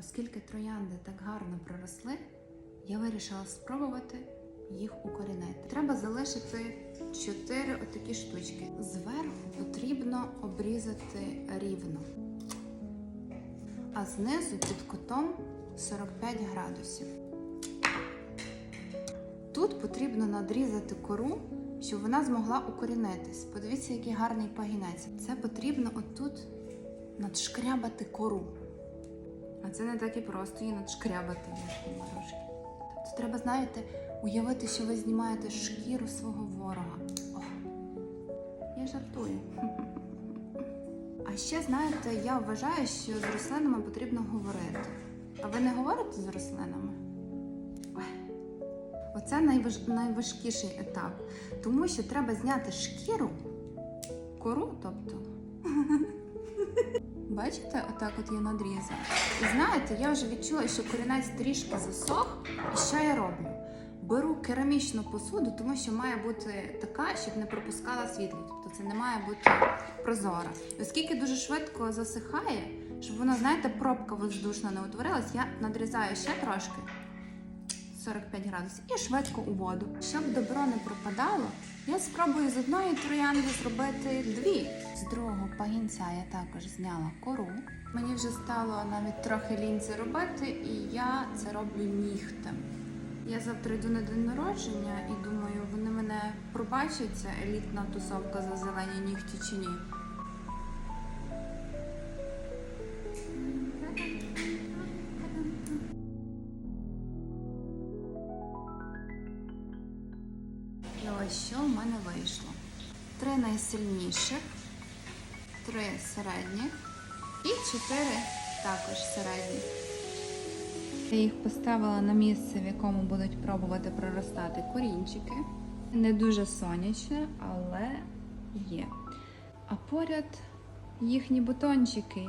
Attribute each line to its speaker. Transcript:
Speaker 1: Оскільки троянди так гарно проросли, я вирішила спробувати їх укорінити. Треба залишити 4 отакі штучки. Зверху потрібно обрізати рівно, а знизу під кутом 45 градусів. Тут потрібно надрізати кору, щоб вона змогла укорінитись. Подивіться, який гарний пагінець. Це потрібно отут надшкрябати кору. А це не так і просто її надшкрябати верхні дорожки. Тут треба, знаєте, уявити, що ви знімаєте шкіру свого ворога. О, я жартую. А ще, знаєте, я вважаю, що з рослинами потрібно говорити. А ви не говорите з рослинами? Оце найваж... найважкіший етап, тому що треба зняти шкіру, кору, тобто. Бачите, отак от я надрізала. І знаєте, я вже відчула, що корінець трішки засох. І що я роблю? Беру керамічну посуду, тому що має бути така, щоб не пропускала світло. Тобто це не має бути прозора. І оскільки дуже швидко засихає, щоб воно, знаєте, пробка воздушна не утворилась, я надрізаю ще трошки. 45 градусів і швидко у воду. Щоб добро не пропадало, я спробую з одної троянди зробити дві. З другого пагінця я також зняла кору. Мені вже стало навіть трохи лінь робити, і я це роблю нігтем. Я завтра йду на день народження і думаю, вони мене пробачать, елітна тусовка за зелені нігті чи ні. Що в мене вийшло. Три найсильніших, три середніх і чотири також середніх. Я їх поставила на місце, в якому будуть пробувати проростати корінчики. Не дуже сонячне, але є. А поряд їхні бутончики.